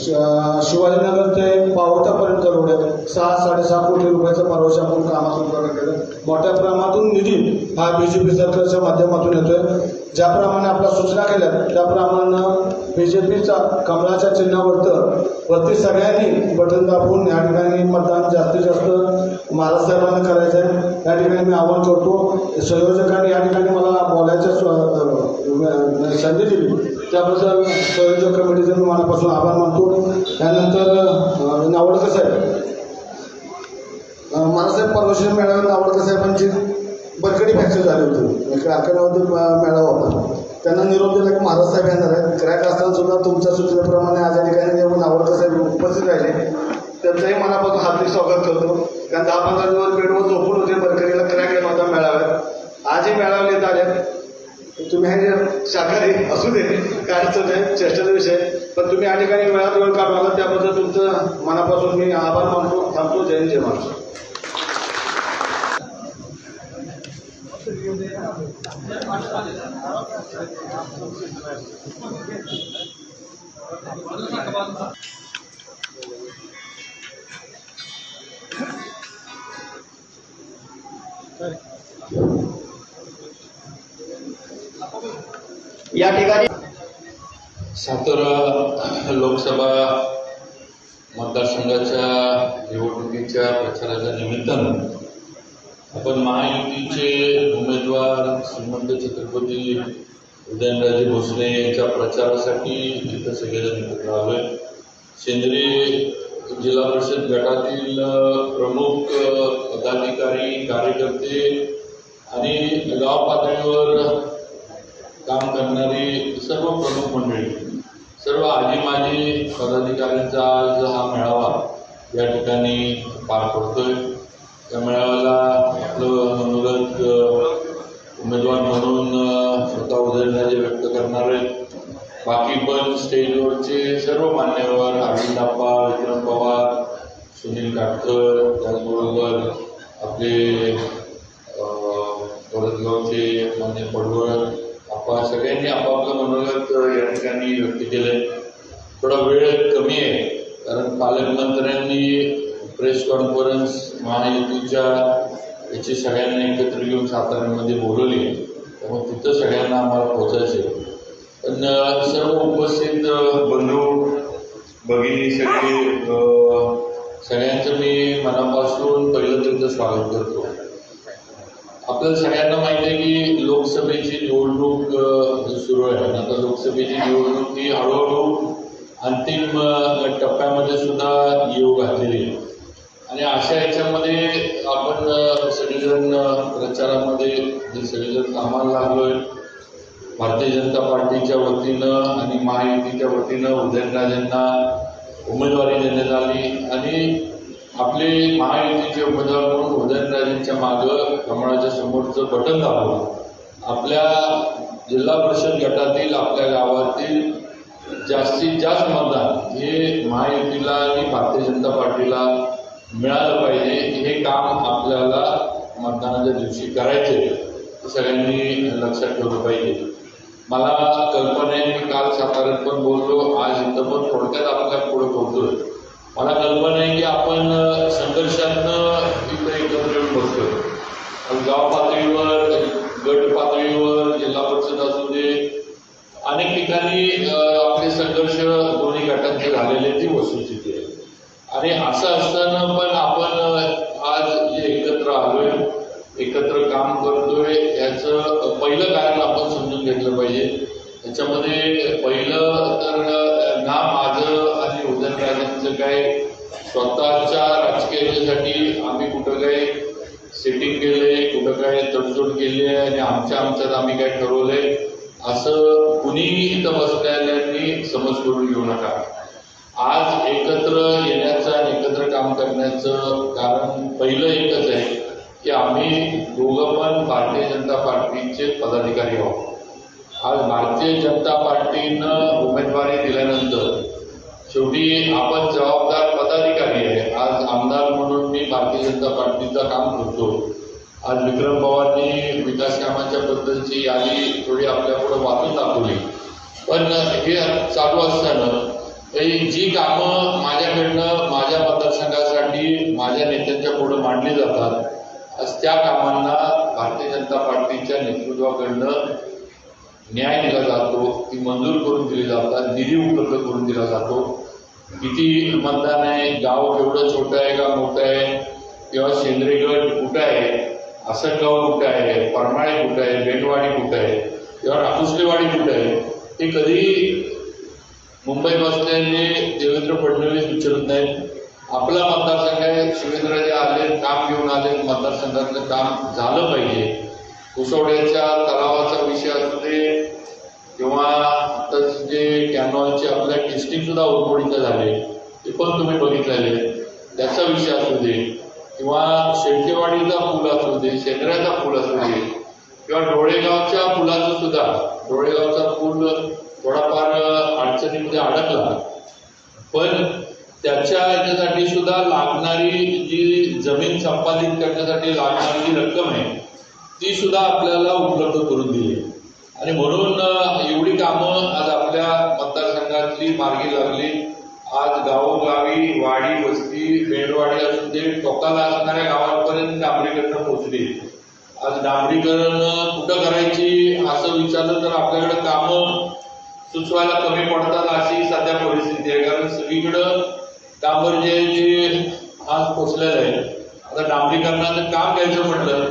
शिवाजीनगर ते पावटापर्यंत रोड आहे. सहा साडेसहा कोटी रुपयाचं परवाशा आपण कामातून उद्घाटन केलं. मोठ्या प्रमाणातून निधी हा बी जे पी सरकारच्या माध्यमातून येतोय. ज्याप्रमाणे आपल्या सूचना केल्या त्याप्रमाणे बी जे पीचा कमळाच्या चिन्हावरतं वरती सगळ्यांनी बटन दाबून या ठिकाणी मतदान जास्तीत जास्त महाराजसाहेबांना करायचं आहे या ठिकाणी मी आवाहन करतो संयोजकांनी या ठिकाणी मला बोलायचं संधी दिली. त्याबद्दल संयोजक कमिटीचे मी मनापासून आभार मानतो. त्यानंतर नावडकर साहेब. अं, महाराजसाहेब परमेश्वर मेळाव्यात नावडकर साहेबांची बरकडी फ्रॅक्चर झाली होती. इकडे अकरावधी मेळावा होता. त्यांना निरोप दिला की महाराज साहेब येणार आहेत. क्रॅक असताना सुद्धा तुमच्या सूचनेप्रमाणे आज या ठिकाणी नावडकर साहेब उपस्थित राहिले. त्यांचंही मनापासून हार्दिक स्वागत करतो. कारण दहा पंधरा दिवस बेडवर झोपून होते बरकरीला क्रॅक येत होता मेळाव्यात आजही मेळावे येत आले तुम्ही हे शाकाहारी असू दे काय अडचण नाही चेष्टेचा विषय पण तुम्ही या ठिकाणी वेळात वेळ काढला त्याबद्दल तुमचं मनापासून मी आभार मानतो थांबतो जय जय महाराष्ट्र. या ठिकाणी सातारा लोकसभा मतदारसंघाच्या निवडणुकीच्या प्रचाराच्या निमित्तानं आपण महायुतीचे उमेदवार श्रीमंत छत्रपती उदयनराजे भोसले यांच्या प्रचारासाठी इथं सगळेजण एकत्र आलोय. सेंद्रिय जिल्हा परिषद गटातील प्रमुख पदाधिकारी कार्यकर्ते आणि गाव पातळीवर काम करणारी सर्व प्रमुख मंडळी सर्व आजी माजी पदाधिकाऱ्यांचा आज हा मेळावा या ठिकाणी पार पडतोय. त्या मेळाव्याला आपलं मनोगत उमेदवार म्हणून स्वतः उदयनराजे व्यक्त करणार आहेत. बाकी पण स्टेजवरचे सर्व मान्यवर अरविंद आप्पा विक्रम पवार सुनील काटकर त्याचबरोबर आपले परतगावचे वरदगावचे मान्य पडवळ सगळ्यांनी आपापलं मनोगत या ठिकाणी व्यक्त केलंय थोडा वेळ कमी आहे कारण पालकमंत्र्यांनी प्रेस कॉन्फरन्स महायुतीच्या याची सगळ्यांना एकत्र घेऊन साताऱ्यामध्ये बोलवली. त्यामुळे तिथं सगळ्यांना आम्हाला पोहोचायचे पण सर्व उपस्थित बंधू भगिनी सगळे सगळ्यांचं मी मनापासून पहिलं तुमचं स्वागत करतो. आपल्याला सगळ्यांना माहिती आहे की लोकसभेची निवडणूक सुरू आहे. आणि आता लोकसभेची निवडणूक ही हळूहळू अंतिम टप्प्यामध्ये सुद्धा येऊ घातलेली आहे. आणि अशा याच्यामध्ये आपण सगळेजण प्रचारामध्ये सगळेजण कामाला लागलोय भारतीय जनता पार्टीच्या वतीनं आणि महायुतीच्या वतीनं उदयनराजेंना उमेदवारी देण्यात आली. आणि आपले महायुतीचे उमेदवार म्हणून उदयनराजेंच्या मागं कमळाच्या समोरचं बटन दाबून आपल्या जिल्हा परिषद गटातील आपल्या गावातील जास्तीत जास्त मतदान हे महायुतीला आणि भारतीय जनता पार्टीला मिळालं पाहिजे. हे काम आपल्याला मतदानाच्या दिवशी करायचे सगळ्यांनी लक्षात ठेवलं पाहिजे. मला कल्पना आहे मी काल साताऱ्यात पण बोललो. आज इथं पण थोडक्यात आपल्या पुढे पोहोचतोय मला कल्पना आहे की आपण संघर्षातनं इथं एकत्र येऊन बसतोय गाव पातळीवर गट पातळीवर जिल्हा परिषद असू दे अनेक ठिकाणी आपले संघर्ष दोन्ही गटांचे झालेले ती वस्तुस्थिती आहे. आणि असं असताना पण आपण आज जे एकत्र आलोय एकत्र काम करतोय याचं पहिलं कारण आपण समजून घेतलं पाहिजे. त्याच्यामध्ये पहिलं तर ना माझं आणि उदयनराजांचं काय स्वतःच्या राजकीय आम्ही कुठं काही सेटिंग केलंय कुठं काय तडजोड केली आहे आणि आमच्या आमच्यात आम्ही काय ठरवलंय असं कुणीही इथं बसलेल्यांनी समज करून घेऊ नका. आज एकत्र येण्याचं आणि एकत्र काम करण्याचं कारण पहिलं एकच आहे की आम्ही दोघं पण भारतीय जनता पार्टीचे पदाधिकारी आहोत. आज भारतीय जनता पार्टीनं उमेदवारी दिल्यानंतर शेवटी आपण जबाबदार पदाधिकारी आहे. आज आमदार म्हणून मी भारतीय जनता पार्टीचं काम करतो. आज विक्रम पवारनी विकास कामाच्या बद्दलची यादी थोडी आपल्यापुढे वाचून दाखवली. पण हे चालू असताना जी कामं माझ्याकडनं माझ्या मतदारसंघासाठी माझ्या नेत्यांच्या पुढे मांडली जातात त्या कामांना भारतीय जनता पार्टीच्या नेतृत्वाकडनं न्याय दिला जातो ती मंजूर करून दिली जातात निधी उपलब्ध करून दिला जातो. किती मतदान आहे गाव एवढं छोटं आहे का मोठं आहे? किंवा शेंद्रेगड कुठं आहे? आसनगाव कुठं आहे? परमाळे कुठं आहे? बेंडवाडी कुठं आहे? किंवा राकुसलेवाडी कुठं आहे? ते कधी मुंबई बसल्याने देवेंद्र फडणवीस विचारत नाहीत. आपला मतदारसंघ आहे शिवेंद्रजी आले काम घेऊन आले मतदारसंघातलं काम झालं पाहिजे. कुसवड्याच्या तलावाचा विषय असू दे किंवा आताच जे कॅनॉलचे आपल्या टेस्टिंग सुद्धा उरमोडीचं झाले ते पण तुम्ही बघितलेले. त्याचा विषय असू दे किंवा शेळकेवाडीचा पूल असू दे शेंद्र्याचा पूल असू दे किंवा डोळेगावच्या पुलाचं सुद्धा डोळेगावचा पूल थोडाफार अडचणीमध्ये अडकला. पण त्याच्या याच्यासाठी सुद्धा लागणारी जी जमीन संपादित करण्यासाठी लागणारी जी रक्कम आहे ती सुद्धा आपल्याला उपलब्ध करून दिली. आणि म्हणून एवढी कामं आज आपल्या मतदारसंघातली मार्गी लागली. आज गावोगावी वाडी वस्ती बेडवाडी असून ते टोकाला असणाऱ्या गावांपर्यंत डांबरीकरण पोहोचली. आज डांबरीकरण कुठं करायची असं विचारलं तर आपल्याकडे कामं सुचवायला कमी पडतात अशी सध्या परिस्थिती आहे. कारण सगळीकडं डांबर जे आज पोचलेलं आहे आता डांबरीकरणाचं काम घ्यायचं म्हटलं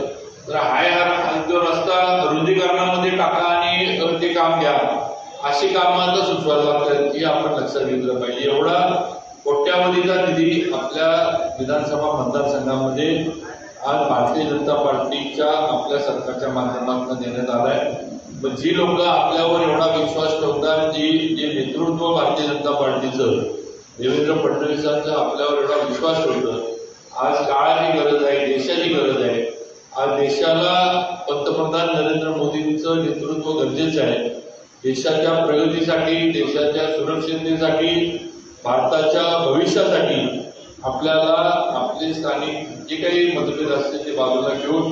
तर हाय हा जो रस्ता रुंदीकरणामध्ये टाका आणि ते काम घ्या. अशी कामं आता सुचवायला लागतात ही आपण लक्षात घेतलं पाहिजे. एवढा कोट्यावधीचा निधी आपल्या विधानसभा मतदारसंघामध्ये आज भारतीय जनता पार्टीच्या आपल्या सरकारच्या माध्यमातून देण्यात आलाय. पण जी लोक आपल्यावर एवढा विश्वास ठेवतात जी जे नेतृत्व भारतीय जनता पार्टीचं देवेंद्र फडणवीसांचं आपल्यावर एवढा विश्वास ठेवतं आज काळाची गरज आहे देशाची गरज आहे. आज देशाला पंतप्रधान नरेंद्र मोदींचं नेतृत्व गरजेचं आहे. देशाच्या प्रगतीसाठी देशाच्या सुरक्षिततेसाठी भारताच्या भविष्यासाठी आपल्याला आपले स्थानिक जे काही मतभेद असतील ते बाजूला घेऊन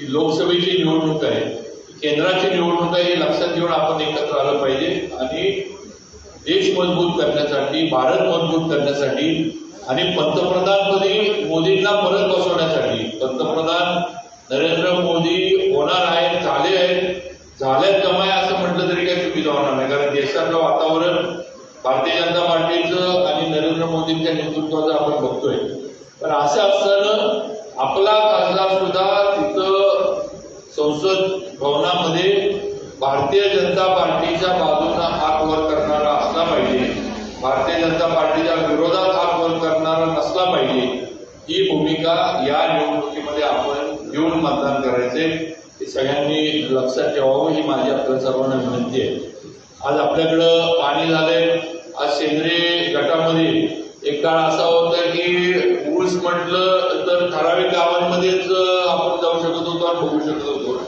ही लोकसभेची निवडणूक आहे केंद्राची निवडणूक आहे हे लक्षात घेऊन आपण एकत्र आलं पाहिजे आणि देश मजबूत करण्यासाठी भारत मजबूत करण्यासाठी आणि पंतप्रधानपदी मोदींना परत बसवण्यासाठी पंतप्रधान नरेंद्र मोदी होणार आहेत झाले आहेत. झाल्यात कमाय असं म्हटलं तरी काही चुकीचं होणार नाही. कारण देशातलं वातावरण भारतीय जनता पार्टीचं आणि नरेंद्र मोदींच्या नेतृत्वाचं आपण बघतोय. पण असं असताना आपला खासदार सुद्धा तिथं संसद भवनामध्ये भारतीय जनता पार्टीच्या बाजूनं हात वर करणारा असला पाहिजे. भारतीय जनता पार्टीच्या विरोधात हात वर करणारा नसला पाहिजे. ही भूमिका या निवडणुकीमध्ये आपण येऊन मतदान करायचे. हे सगळ्यांनी लक्षात ठेवावं ही माझी आपल्या सर्वांना विनंती आहे. आज आपल्याकडं पाणी झालंय. आज सेंद्रिय गटामध्ये एक काळ असा होता की ऊस म्हटलं तर ठराविक गावांमध्येच आपण जाऊ शकत होतो आणि बघू शकत होतो.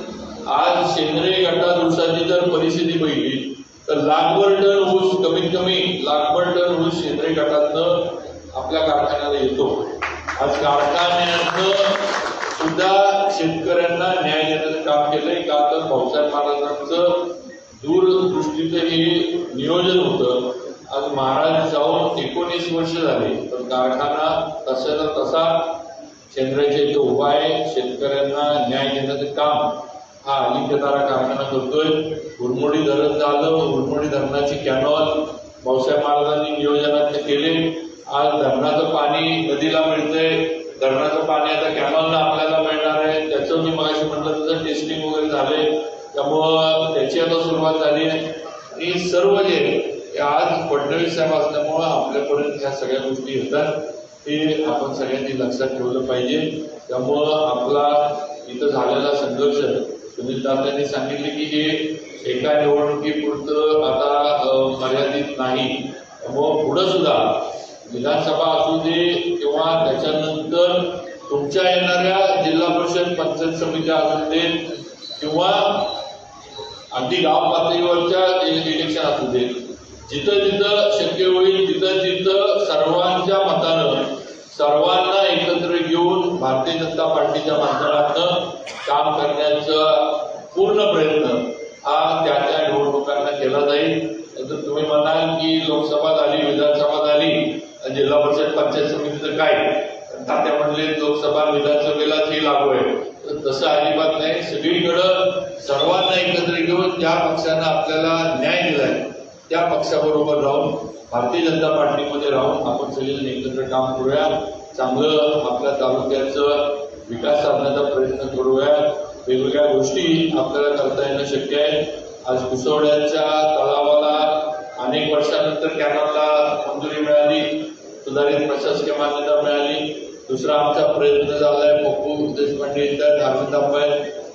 आज सेंद्रिय गटात ऊसाची जर परिस्थिती पहिली. तर लाखभर टन ऊस कमीत कमी लाखभर टन ऊस सेंद्रिय गटातनं आपल्या कारखान्याला येतो. आज कारखान्यानं सुद्धा शेतकऱ्यांना न्याय देण्याचं काम केलंय. का तर भाऊसाहेब महाराजांचं दूरदृष्टीचं हे नियोजन होतं. आज महाराज जाऊन एकोणीस वर्ष झाले पण कारखाना तसाचा तसा शेंद्राच्या इथे उभा आहे. शेतकऱ्यांना न्याय देण्याचं काम हा अलिंक्यतारा कारखाना करतोय. उरमोडी धरण झालं उरमोडी धरणाची कॅनॉल भाऊसाहेब महाराजांनी नियोजनात केले. आज धरणाचं पाणी नदीला मिळतंय. धरणाचं पाणी आता कॅनॉलला आपल्याला मिळणार आहे. त्याचं मी मगाशी म्हटलं त्याचं टेस्टिंग वगैरे झालंय. त्यामुळं त्याची आता सुरुवात झाली आहे आणि सर्व जे आज फडणवीस साहेब असल्यामुळं आपल्यापर्यंत ह्या सगळ्या गोष्टी येतात. हे आपण सगळ्यांनी लक्षात ठेवलं पाहिजे. त्यामुळं आपला इथं झालेला संघर्ष सुनील दादांनी सांगितले की हे एका निवडणुकीपुरतं आता मर्यादित नाही. त्यामुळं पुढं सुद्धा विधानसभा असू दे किंवा त्याच्यानंतर तुमच्या येणाऱ्या जिल्हा परिषद पंचायत समित्या असू दे किंवा अगदी गाव पातळीवरच्या इलेक्शन असू दे जिथं जिथं शक्य होईल तिथं तिथं सर्वांच्या मतानं सर्वांना एकत्र घेऊन भारतीय जनता पार्टीच्या माध्यमातून काम करण्याचा पूर्ण प्रयत्न हा त्या त्या निवडणुकांना केला जाईल. तर तुम्ही म्हणाल की लोकसभा झाली विधानसभा जिल्हा परिषद पंचायत समितीचं काय? तात्या म्हणले लोकसभा विधानसभेलाच हे लागू आहे. तर तसं अजिबात नाही. सगळीकडं सर्वांना एकत्र घेऊन ज्या पक्षानं आपल्याला न्याय दिलाय त्या पक्षाबरोबर राहून भारतीय जनता पार्टीमध्ये राहून आपण सगळेजण एकत्र काम करूया चांगलं आपल्या तालुक्याचं विकास साधण्याचा प्रयत्न करूया वेगवेगळ्या गोष्टी आपल्याला करता येणं शक्य आहे. आज कुसवड्याच्या तलावाला अनेक वर्षानंतर कॅनलला मंजुरी मिळाली. सुधारित प्रशासकीय मान्यता मिळाली. दुसरा आमचा प्रयत्न झालाय पप्पू देशपांडे धार्मिक अरविंद आंबाय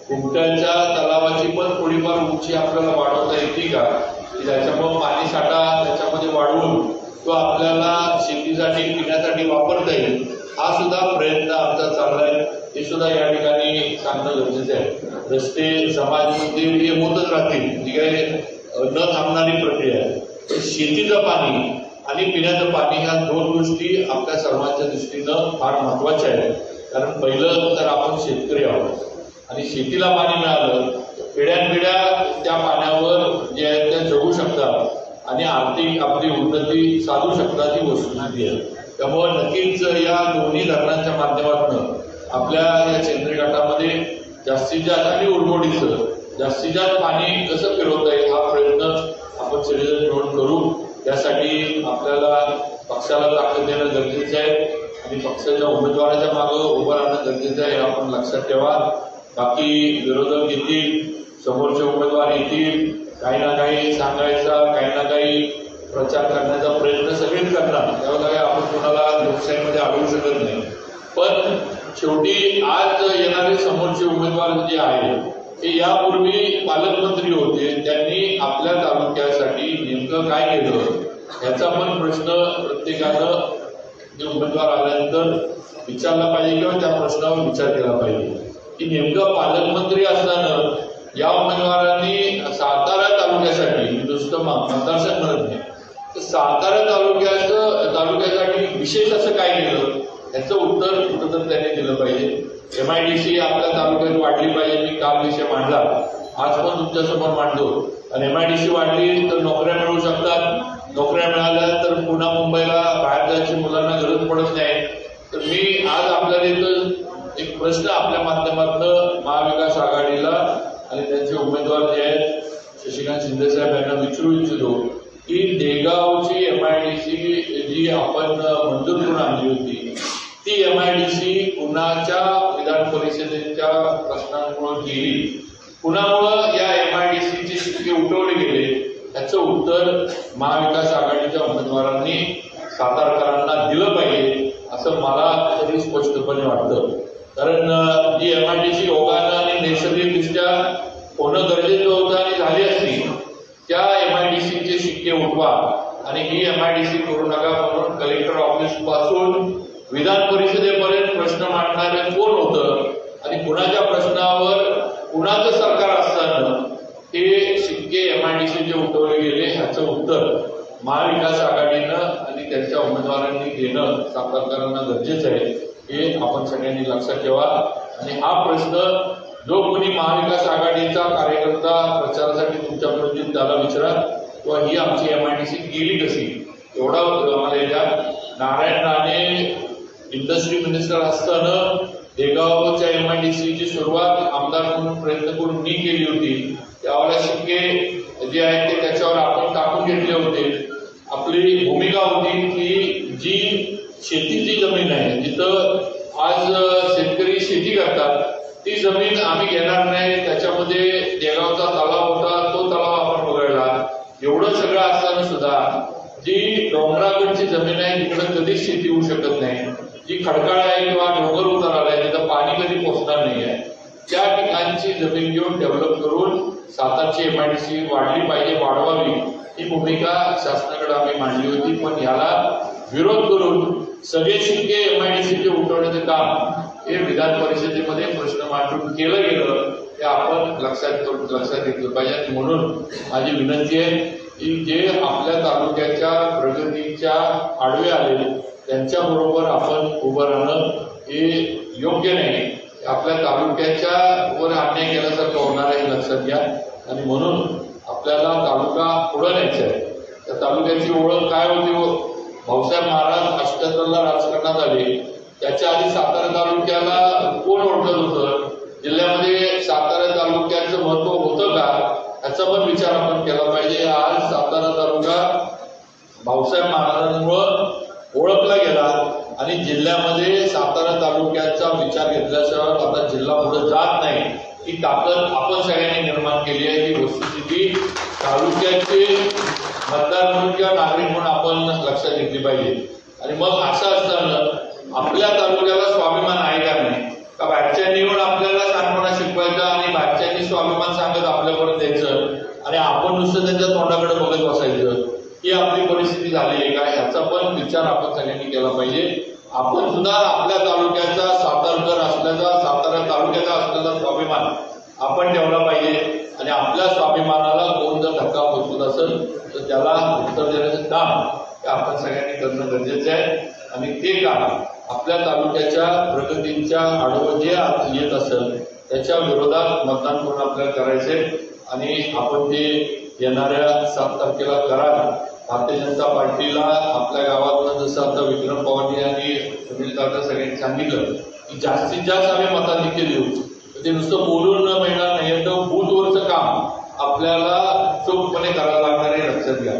कुमट्याच्या तलावाची पण थोडीफार उंची आपल्याला वाढवता येते का? त्याच्यामुळं पाणी साठा त्याच्यामध्ये वाढवून तो आपल्याला शेतीसाठी पिण्यासाठी वापरता येईल हा सुद्धा प्रयत्न आमचा चाललाय हे सुद्धा या ठिकाणी सांगणं गरजेचं आहे. रस्ते समाज मंदिर हे होतच राहतील. जी काही न थांबणारी प्रक्रिया आहे. शेतीचं पाणी आणि पिण्याचं पाणी ह्या दोन गोष्टी आपल्या सर्वांच्या दृष्टीनं फार महत्त्वाच्या आहेत. कारण पहिलं तर आपण शेतकरी आहोत. आणि शेतीला पाणी मिळालं पिढ्यानपिढ्या त्या पाण्यावर जे आहे त्या जगू शकतात आणि आर्थिक आपली उन्नती साधू शकतात ही वस्तुस्थिती आहे. त्यामुळे नक्कीच या दोन्ही धरणांच्या माध्यमातून आपल्या या सेंद्रिय घाटामध्ये जास्तीत जास्त आणि उरमोडीचं जास्तीत जास्त पाणी कसं फिरवता येईल हा प्रयत्न आपण सगळेजण मिळून करू. त्यासाठी आपल्याला पक्षाला ताकद देणं गरजेचं आहे. आणि पक्षाच्या उमेदवाराच्या मागं उभं राहणं गरजेचं आहे आपण लक्षात ठेवा. बाकी विरोधक येतील समोरचे उमेदवार येतील काही ना काही सांगायचा काही ना काही प्रचार करण्याचा प्रयत्न सगळेच करणार त्यामुळे काही आपण कोणाला लोकशाहीमध्ये अडवू शकत नाही. पण शेवटी आज येणारे समोरचे उमेदवार जे आहेत ते यापूर्वी पालकमंत्री होते त्यांनी आपल्या तालुक्यासाठी नेमकं काय केलं? याचा पण प्रश्न प्रत्येकानं जे उमेदवार आल्यानंतर विचारला पाहिजे किंवा त्या प्रश्नावर विचार केला पाहिजे. की नेमकं पालकमंत्री असताना या उमेदवारांनी सातारा तालुक्यासाठी नुसतं मा- मतदारसंघ म्हणत नाही तर सातारा तालुक्याचं तालुक्यासाठी विशेष असं काय केलं? याचं उत्तर कुठं त्यांनी दिलं पाहिजे. एम आय डी सी आपल्या तालुक्यात वाढली पाहिजे मी काल विषय मांडला. आज पण तुमच्यासमोर मांडतो. आणि एम आय डी सी वाढली तर नोकऱ्या मिळू शकतात. नोकऱ्या मिळाल्या तर पुन्हा मुंबईला बाहेर जायची मुलांना गरज पडत नाही. तर मी आज आपल्याला इथं एक प्रश्न आपल्या माध्यमातून महाविकास आघाडीला आणि त्यांचे उमेदवार जे आहेत शशिकांत शिंदे साहेब यांना विचारू इच्छितो की देगावची एम आय डी सी जी आपण मंजूर करून आणली होती ती एम आय डी सी पुण्याच्या विधान परिषदेच्या प्रश्नांमुळे गेली. पुण्यामुळं या एम आय डी सीचे शिक्के उठवले गेले त्याचं उत्तर महाविकास आघाडीच्या उमेदवारांनी सातारकरांना दिलं पाहिजे असं मला तरी स्पष्टपणे वाटतं. कारण जी एम आय डी सी योगानं आणि नैसर्गिकदृष्ट्या होणं गरजेचं होतं आणि झाली असती. त्या एम आय डी सीचे शिक्के उठवा. आणि ही एम आय डी सी करू नका म्हणून कलेक्टर ऑफिसपासून विधान परिषदेपर्यंत प्रश्न मांडणारे कोण होतं आणि कुणाच्या प्रश्नावर कुणाचं सरकार असताना ते शिक्के एम आय डी सी जे उठवले गेले ह्याचं उत्तर महाविकास आघाडीनं आणि त्यांच्या उमेदवारांनी देणं सातारकरांना गरजेचं आहे. हे आपण सगळ्यांनी लक्षात ठेवा. आणि हा प्रश्न जो कोणी महाविकास आघाडीचा कार्यकर्ता प्रचारासाठी तुमच्याकडून येईल त्याला विचारा किंवा ही आमची एम आय डी सी गेली कशी एवढा आम्हाला द्या. नारायण राणे इंडस्ट्री मिनिस्टर असताना देगावच्या एम आय डी सीची सुरुवात आमदार म्हणून प्रयत्न करून मी केली होती. त्यावेळेला शिक्के जे आहेत ते त्याच्यावर आपण टाकून घेतले होते. आपली भूमिका होती की जी शेतीची जमीन आहे जिथं आज शेतकरी शेती करतात ती जमीन आम्ही घेणार नाही. त्याच्यामध्ये देगावचा तलाव होता तो तलाव आपण वगळला. एवढं सगळं असताना सुद्धा जी डोंगराकडची जमीन आहे तिकडे कधीच शेती होऊ शकत नाही. जी खडकाळ आहे किंवा डोंगर उतार आहे तिथं पाणी कधी पोचणार नाही आहे. त्या ठिकाणची जमीन घेऊन डेव्हलप करून सातारची सी वाढली पाहिजे वाढवावी. ही भूमिका शासनाकडे आम्ही मांडली होती. पण याला विरोध करून सगळे शिक्के एमआयडीसीचे उठवण्याचे काम हे विधान परिषदेमध्ये प्रश्न मांडून केलं गेलं ते आपण लक्षात लक्षात घेतलं पाहिजे. म्हणून माझी विनंती आहे की जे आपल्या तालुक्याच्या प्रगतीच्या आडवे आले त्यांच्या बरोबर आपण उभं राहणं हे योग्य नाही. आपल्या तालुक्याच्या वर अन्याय केल्यासारखं होणार आहे लक्षात घ्या. आणि म्हणून आपल्याला तालुका पुढं न्यायचा आहे. त्या तालुक्याची ओळख काय होती हो? भाऊसाहेब महाराज अष्ट राजकारणात आले. त्याच्या आधी सातारा तालुक्याला कोण ओळखत होतं? जिल्ह्यामध्ये सातारा तालुक्याचं महत्त्व होतं का? याचा पण विचार आपण केला पाहिजे. आज सातारा तालुका भाऊसाहेब महाराजांमुळं ओळखला गेला आणि जिल्ह्यामध्ये सातारा तालुक्याचा विचार घेतल्याशिवाय आता जिल्हा पुढे जात नाही. ही ताकद आपण सगळ्यांनी निर्माण केली आहे. ही वस्तुस्थिती तालुक्याचे मतदार म्हणून किंवा नागरिक म्हणून आपण लक्षात घेतली पाहिजे. आणि मग असं असताना आपल्या तालुक्याला स्वाभिमान आहे का नाही? का बाहेरच्या निवड आपल्याला शिकवायचं आणि बाहेरच्यांनी स्वाभिमान सांगत आपल्याकडे द्यायचं. आणि आपण नुसतं त्यांच्या तोंडाकडे बघत बसायचं. ही आपली परिस्थिती झाली आहे का? याचा पण विचार आपण सगळ्यांनी केला पाहिजे. आपण सुद्धा आपल्या तालुक्याचा सातारकर असल्याचा सातारा तालुक्याचा असलेला स्वाभिमान आपण ठेवला पाहिजे. आणि आपल्या स्वाभिमानाला कोण जर धक्का पोचवत असेल तर त्याला उत्तर देण्याचं काम हे आपण सगळ्यांनी करणं गरजेचं आहे. आणि ते काम आपल्या तालुक्याच्या प्रगतींच्या आढावा जे येत असेल त्याच्या विरोधात मतदान करून आपल्याला करायचे आणि आपण ते येणाऱ्या सात तारखेला कराल भारतीय जनता पार्टीला आपल्या गावातनं जसं आता विक्रम पवारनी आणि सुनील काका सगळ्यांनी सांगितलं की जास्तीत जास्त आम्ही मताधिक्य देऊ. ते नुसतं बोलून न मिळणार नाही तर बूथवरचं काम. आपल्याला चोखपणे करायला लागणार आहे लक्षात घ्या.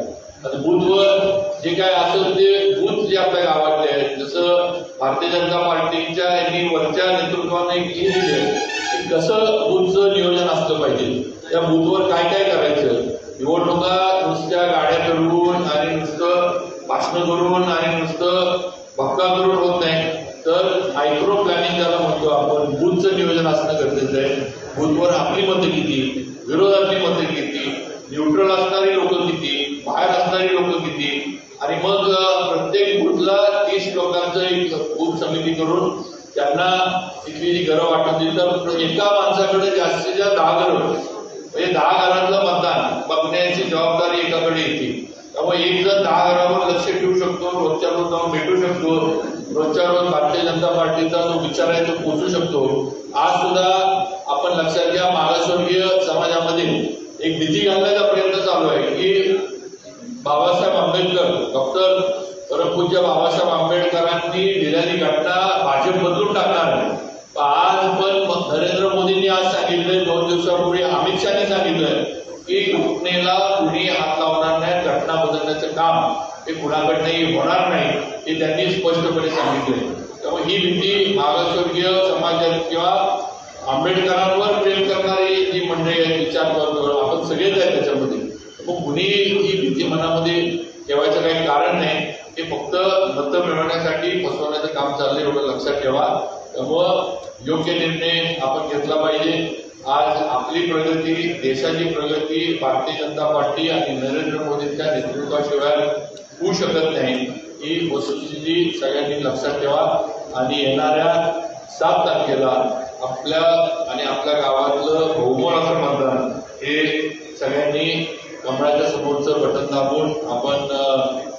आता बूथवर जे काय असेल ते बूथ जे आपल्या गावातले आहेत जसं भारतीय जनता पार्टीच्या यांनी वरच्या नेतृत्वाने एक दिली आहे. कसं बुथचं नियोजन असलं पाहिजे? त्या बूथवर काय काय करायचं? निवडणुका नुसत्या गाड्या करून आणि नुसतं भाषणं करून आणि नुसतं भक्का करून होत नाही. तर मायक्रो प्लॅनिंग ज्याला म्हणतो आपण बूथचं नियोजन असणं गरजेचं आहे. बुथवर आपली मतं किती? विरोधातली मतं किती? न्यूट्रल असणारी लोक किती? बाहेर असणारी लोक किती? आणि मग प्रत्येक बुथला तीस लोकांचं एक बुथ समिती करून त्यांना तिथली घरं वाटून दिली तर एका माणसाकडे जास्तीत जास्त दहा घरं म्हणजे दहा घरातलं मतदान बघण्याची जबाबदारी एकाकडे येते. त्यामुळे एक जण दहा घरावर लक्ष ठेवू शकतो रोजच्या रोज जाऊन भेटू शकतो रोजच्या रोज भारतीय जनता पार्टीचा जो विचार आहे तो पोचू शकतो. आज सुद्धा आपण लक्षात घ्या मागासवर्गीय समाजामध्ये एक भीती घालण्याचा प्रयत्न चालू आहे की बाबासाहेब आंबेडकर डॉक्टर परमपूज्य बाबासाहेब आंबेडकरांनी लिहिलेली घटना भाजप बदलून टाकणार आहे. आज पण नरेंद्र मोदींनी आज सांगितलंय दोन दिवसापूर्वी अमित शहाने सांगितलंय की घटनेला कुणी हात लावणार नाही घटना बदलण्याचं काम हे कुणाकडनंही होणार नाही हे त्यांनी स्पष्टपणे सांगितलंय. त्यामुळे ही भीती मागासवर्गीय समाजात किंवा आंबेडकरांवर प्रेम करणारी जी मंडळी आहेत विचार करतो आपण सगळेच आहेत त्याच्यामध्ये. मग कुणी ही भीती मनामध्ये ठेवायचं काही कारण नाही. हे फक्त मतं मिळवण्यासाठी फसवण्याचं काम चाललंय एवढं लक्षात ठेवा. त्यामुळं योग्य निर्णय आपण घेतला पाहिजे. आज आपली प्रगती देशाची प्रगती भारतीय जनता पार्टी आणि नरेंद्र मोदींच्या नेतृत्वाशिवाय होऊ शकत नाही. ही वस्तुस्थिती सगळ्यांनी लक्षात ठेवा. आणि येणाऱ्या सात तारखेला आपल्या आणि आपल्या गावातलं बहुमोल असं मतदान हे सगळ्यांनी कमळाच्या समोरचं बटन दाबून आपण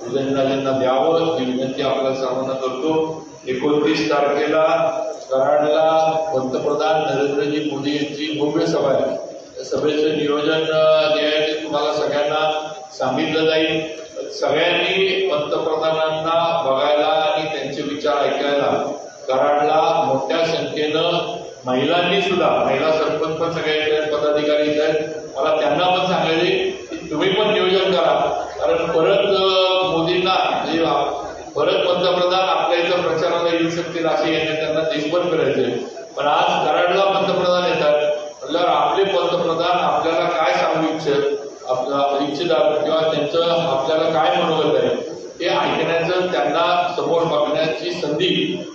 उदयनराजेंना द्यावं. ही विनंती आपल्या सर्वांना करतो. एकोणतीस तारखेला कराडला पंतप्रधान नरेंद्रजी मोदी यांची भव्य सभा आहे. त्या सभेचं नियोजन जे आहे ते तुम्हाला सगळ्यांना सांगितलं जाईल. सगळ्यांनी पंतप्रधानांना बघायला आणि त्यांचे विचार ऐकायला कराडला मोठ्या संख्येनं महिलांनी सुद्धा महिला सरपंच पण सगळ्या पदाधिकारी आहेत. मला त्यांना पण सांगायचे की तुम्ही पण नियोजन करा. कारण परत मोदींना म्हणजे परत पंतप्रधान आपल्या इथं प्रचाराला येऊ शकतील असे येते त्यांना देशभर फिरायचे पण आज कराडला पंतप्रधान येतात. म्हटल्यावर आपले पंतप्रधान आपल्याला काय सांगू इच्छित? आपला इच्छितात किंवा त्यांचं आपल्याला काय मनोगत आहे? हे ऐकण्याचं त्यांना समोर बघण्याची संधी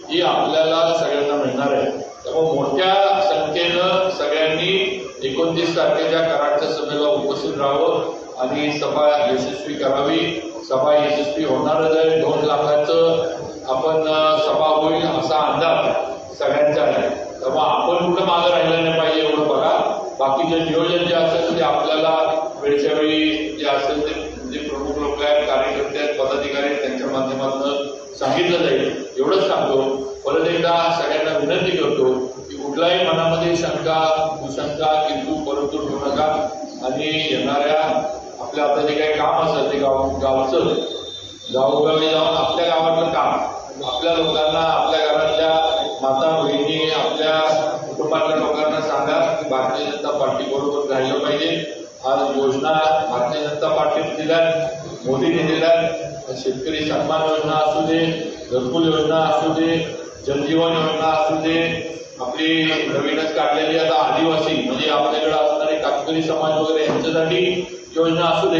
ही आपल्याला सगळ्यांना मिळणार आहे. त्यामुळे मोठ्या संख्येनं सगळ्यांनी एकोणतीस तारखेच्या कराडच्या सभेला उपस्थित राहावं आणि सभा यशस्वी करावी. सभा यशस्वी होणारच आहे. दोन लाखाचं आपण सभा होईल असा अंदाज सगळ्यांचा आहे. त्यामुळे आपण कुठं मागं राहिलं नाही पाहिजे एवढं बघा. बाकीचे नियोजन जे असेल ते आपल्याला वेळच्या वेळी जे असेल ते जे प्रमुख लोक आहेत कार्यकर्ते आहेत पदाधिकारी आहेत त्यांच्या माध्यमातून सांगितलं जाईल. एवढंच सांगतो. परत एकदा सगळ्यांना विनंती करतो की कुठलाही मनामध्ये शंका कुशंका किंतु परंतु ठेवू नका. आणि येणाऱ्या आपल्या आता जे काही काम असेल ते गाव गावचं गावोगावी जाऊन आपल्या गावातलं काम आपल्या लोकांना आपल्या घरातल्या माता बहिणी आपल्या कुटुंबातल्या लोकांना सांगा की भारतीय जनता पार्टी बरोबर राहिलं पाहिजे. आज योजना भारतीय जनता पार्टीने दिल्या मोदीने दिल्या शेतकरी सन्मान योजना असू दे घरकुल योजना असू दे जलजीवन योजना असू दे आपली नवीनच काढलेली आता आदिवासी म्हणजे आपल्याकडे असणारे कातकरी समाज वगैरे यांच्यासाठी योजना असू दे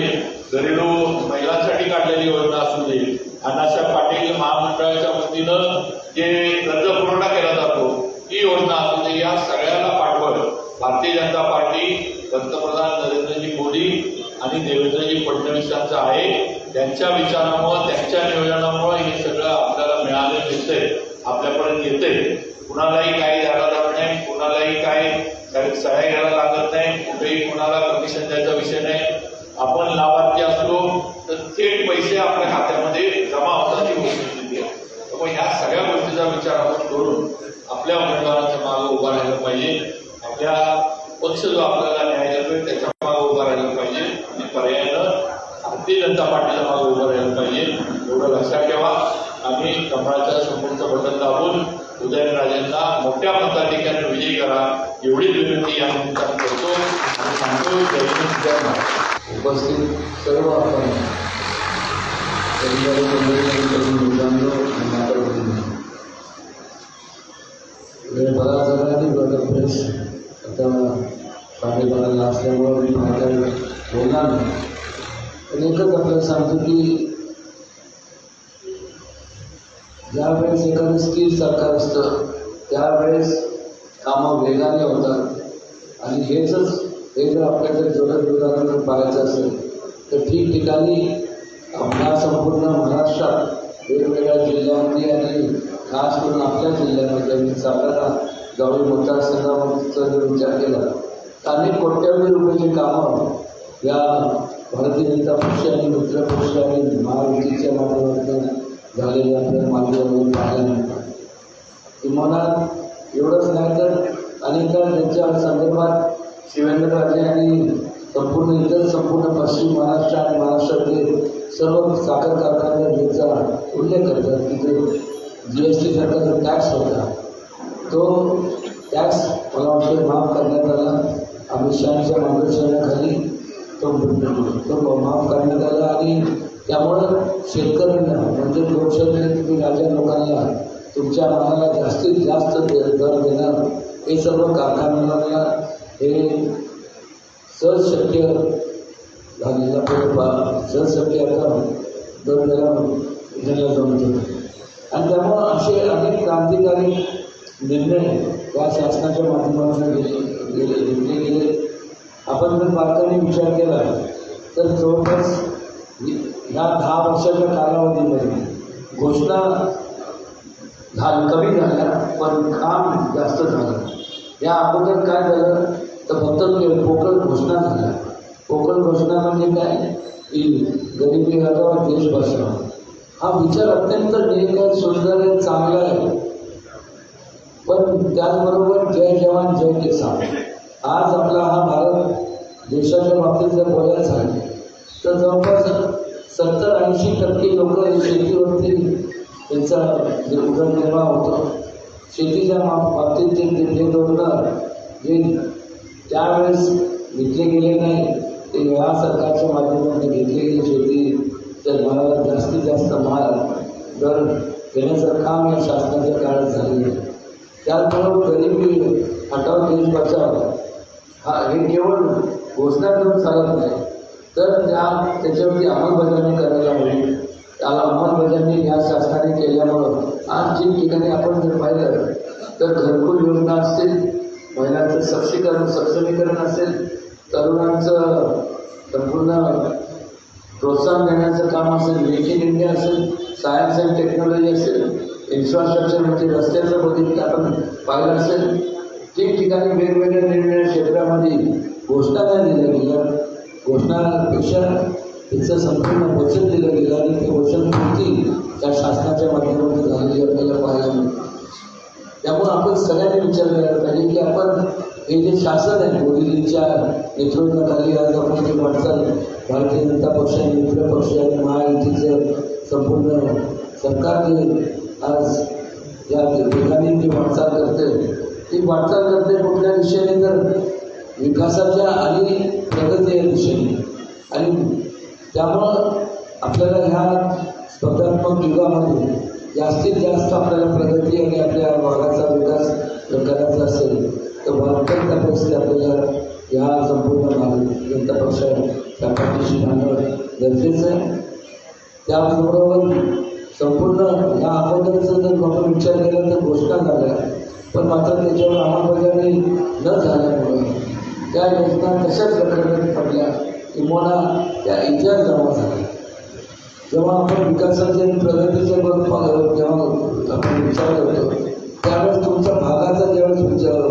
घरेलू महिलांसाठी काढलेली योजना असू दे अण्णासाहेब पाटील महामंडळाच्या वतीनं जे कर्ज पुरवठा केला जातो ही योजना असू दे या सगळ्याला पाठवत भारतीय जनता पार्टी पंतप्रधान नरेंद्रजी मोदी आणि देवेंद्रजी फडणवीस यांचं आहे. त्यांच्या विचारामुळं त्यांच्या नियोजनामुळं हे सगळं आपल्याला मिळालं दिसतंय आपल्यापर्यंत येते कुणालाही काही द्यायला जात नाही कुणालाही काही काही घ्यायला लागत नाही कुठेही कुणाला कमिशन द्यायचा विषय नाही. आपण लाभार्थी असलो तर थेट पैसे आपल्या खात्यामध्ये जमा होतात ही गोष्ट आहे त्यामुळे ह्या सगळ्या गोष्टीचा विचार आपण करून आपल्या उमेदवाराच्या मागे उभा राहिलं पाहिजे. आपल्या पक्ष जो आपल्याला न्याय देतोय त्याच्यामागे उभा राहिला पाहिजे. आणि पर्यायानं भारतीय जनता पार्टीच्या मागे उभं राहिलं पाहिजे. एवढं लक्षात ठेवा. आम्ही कमळाच्या संपूर्ण बटन दाबून उदयनराजेंना मोठ्या मताधिक्याने विजयी करा. एवढीच विनंती या निमित्तानं करतो. आणि सांगतो उपस्थित सर्व आपण वेळ बराच झाला आणि आता म्हणजे साडेबाराला असल्यामुळं मी माझ्या बोलणार नाही. पण एकच आपल्याला सांगतो की ज्यावेळेस एखादं स्थिर सरकार असतं त्यावेळेस कामं वेगाने होतात. आणि हेच हे जर आपल्याकडे जलद उदाहरण जर पाहायचं असेल तर ठिकठिकाणी आपल्या संपूर्ण महाराष्ट्रात वेगवेगळ्या जिल्ह्यामध्ये आणि खास करून आपल्या जिल्ह्यामध्ये मी सातारा जावळी मतदारसंघाचा जर विचार केला तर अनेक कोट्यावधी रुपयाची कामं या भारतीय जनता पक्ष आणि मित्र पक्ष आणि महायुतीच्या माध्यमातून झालेले आपल्या माध्यमातून पाहायला मिळतात. तुम्हाला एवढंच नाही तर अनेकदा त्यांच्या संदर्भात शिवेंद्र राजे आणि संपूर्ण इतर संपूर्ण पश्चिम महाराष्ट्र आणि महाराष्ट्रातील सर्व साखर कारखान्याचा उल्लेख करतात. की जो जी एस टी सारखा जो टॅक्स होता. तो टॅक्स मला वाटतं माफ करण्यात आला. अमित शहाच्या मार्गदर्शनाखाली तो तो माफ करण्यात आला आणि त्यामुळं शेतकऱ्यांना म्हणजे लोकशाही तुम्ही राजा लोकांना तुमच्या मनाला जास्तीत जास्त दर दर देणार. हे सर्व कारखान्यांना हे सहज शक्य झालेला प्रकल्प सहज शक्य आता दर द्यायला जमत आणि त्यामुळं असे अनेक क्रांतिकारी निर्णय या शासनाच्या माध्यमातून गेले गेले घेतले गेले. आपण जर बारकाईने विचार केला तर जवळपास ह्या दहा वर्षाच्या कालावधीमध्ये घोषणा झाल कमी झाल्या पण काम जास्त झालं. या अगोदर काय झालं? तर फक्त पोकळ घोषणा झाल्या पोकळ घोषणा म्हणजे काय? की गरिबी हटाव देश बसवा. हा विचार अत्यंत नेक आहे सुंदर आहे चांगला आहे. पण त्याचबरोबर जय जवान जय किसान. आज आपला हा भारत देशाच्या बाबतीत जर बोलायचं आहे तर जवळपास सत्तर ऐंशी टक्के लोक शेतीवरती त्यांचा उदरनिर्वाह होतो शेतीच्या बाबतीत जे जे धोरणं जे त्यावेळेस घेतले गेले नाही ते या सरकारच्या माध्यमातून घेतले गेले शेती तर मला जास्तीत जास्त माल दर घेण्याचं काम या शासनाच्या काळात झालेलं आहे. त्याचबरोबर गरिबी हटाव देश बचाव हा हे केवळ घोषणा करून चालत नाही. तर त्या त्याच्यावरती अंमलबजावणी करायला हवी. त्याला अंमलबजावणी या शासनाने केल्यामुळं आज जे ठिकाणी आपण जर पाहिलं तर घरकुल योजना असतील महिलांचं सक्षीकरण सक्षमीकरण असेल तरुणांचं संपूर्ण प्रोत्साहन देण्याचं काम असेल मेक इन इंडिया असेल सायन्स अँड टेक्नॉलॉजी असेल इन्फ्रास्ट्रक्चर म्हणजे रस्त्याचं बघितलं आपण पाहिलं असेल ठिकठिकाणी वेगवेगळ्या वेगवेगळ्या क्षेत्रामध्ये घोषणा नाही दिल्या गेल्या घोषणापेक्षा तिचं संपूर्ण वचन दिलं गेलं आणि ते वचनपूर्ती त्या शासनाच्या माध्यमातून झालेली आपल्याला पाहायला मिळते. त्यामुळे आपण सगळ्यांनी विचार करायला पाहिजे की आपण हे जे शासन आहे मोदीजींच्या नेतृत्वाखाली आज आपण जी वाटचाल भारतीय जनता पक्ष मित्र पक्ष आणि महायुतीचं संपूर्ण सरकार जे आज या ठिकाणी जी वाटचाल करते ती वाटचाल करते कुठल्या दिशेने तर विकासाच्या आणि प्रगती या दिशेने. आणि त्यामुळं आपल्याला ह्या स्पर्धात्मक युगामध्ये जास्तीत जास्त आपल्याला प्रगती आणि आपल्या भागाचा विकास जर करायचा असेल तर भरपूर त्या आपल्याला ह्या संपूर्ण भारत जनता पक्षाच्या पाठीशी मांडणं गरजेचं आहे. त्याचबरोबर संपूर्ण या अगोदरचं जर आपण विचार केला तर घोषणा झाल्या. पण मात्र त्याच्यावर अंमलबजावणी न झाल्यामुळे त्या योजना तशाच प्रकारे पडल्या किंवा त्या इतिहास जमा झाल्या? जेव्हा आपण विकासाचे आणि प्रगतीचे बघ प- जेव्हा आपण विचार करतो त्यावेळेस तुमच्या भागाचा ज्यावेळेस विचार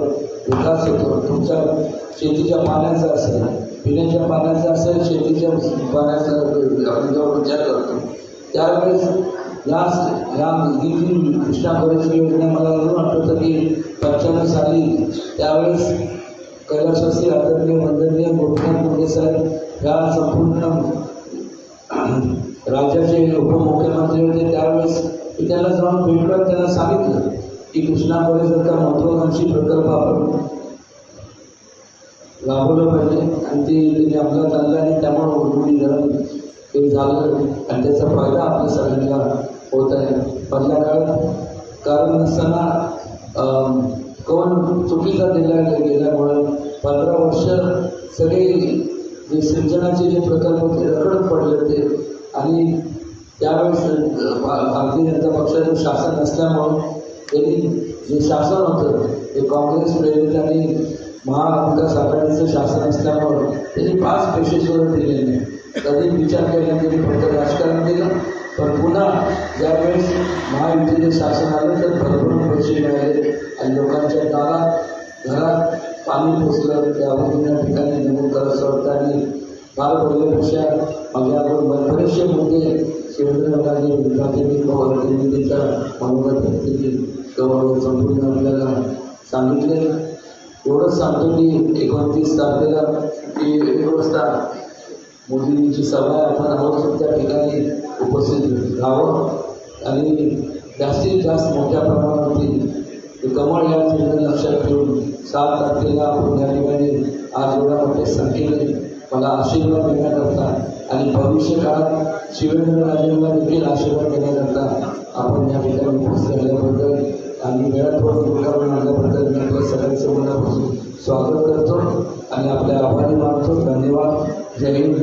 विकास होतो तुमच्या शेतीच्या पाण्याचा असेल पिण्याच्या पाण्याचा असेल शेतीच्या पाण्याचा आपण जेव्हा विचार करतो त्यावेळेस या ह्या कृष्णा खोऱ्याची योजना मला अजून आठवतं की पंच्याण्णव साली त्यावेळेस कैलासवासी आदरणीय वंदनीय गोपनाथ मुंडे साहेब ह्या संपूर्ण राज्याचे उपमुख्यमंत्री होते त्यावेळेस मी त्यांना जाऊन भेटलो त्यांना सांगितलं की कृष्णा खोरेसारखा महत्वाकांक्षी प्रकल्प आपण राबवलं पाहिजे आणि ते त्यांनी अंमलात चाललं आणि त्यामुळे उडबुडी धरण ते झालं आणि त्याचा फायदा आपल्या सगळ्यांना होत आहे. पहिल्या काळात कारण नसताना कौन चुकीचा दिला गेल्यामुळं पंधरा वर्ष सगळे जे सिंचनाचे जे प्रकल्प होते रखडत पडले होते आणि त्यावेळेस भा- भारतीय जनता पक्षाचं शासन नसल्यामुळं त्यांनी जे शासन होतं ते काँग्रेस प्रेरित आणि महाविकास आघाडीचं शासन असल्यामुळं त्यांनी पाच पेशेश्वर दिले नाही. कधी विचार केला त्यांनी फक्त राजकारण दिलं पण पुन्हा ज्यावेळेस महायुतीचं शासन आलं तर भरपूर पैसे मिळाले आणि लोकांच्या दारात घरात पाणी पोचलं त्यावरून या ठिकाणी नमूद करत वाटतं आणि फार बोलण्यापेक्षा माझ्या बरेचसे मुद्दे शिवेंद्रराजे प्रातिनिधिक प्रतिनिधीचा मनोगत व्यक्त केली संपूर्ण आपल्याला सांगितले एवढंच सांगतो की एकोणतीस तारखेला ती एक वाजता मोदींची सभा आपण आहोत त्या ठिकाणी उपस्थित राहावं आणि जास्तीत जास्त मोठ्या प्रमाणावरती कमळ या ठिकाणी लक्षात ठेवून सात तारखेला आपण या ठिकाणी आज एवढ्या मोठ्या संख्येने मला आशीर्वाद देण्याकरता आणि भविष्यकाळात शिवेंद्रराजेंना देखील आशीर्वाद देण्याकरता आपण या ठिकाणी उपस्थित झाल्याबद्दल आणि वेळात प्रोग्राम आल्याबद्दल मी आपल्या सगळ्यांचं मनापासून स्वागत करतो आणि आपले आभारी मानतो. धन्यवाद. जय हिंद.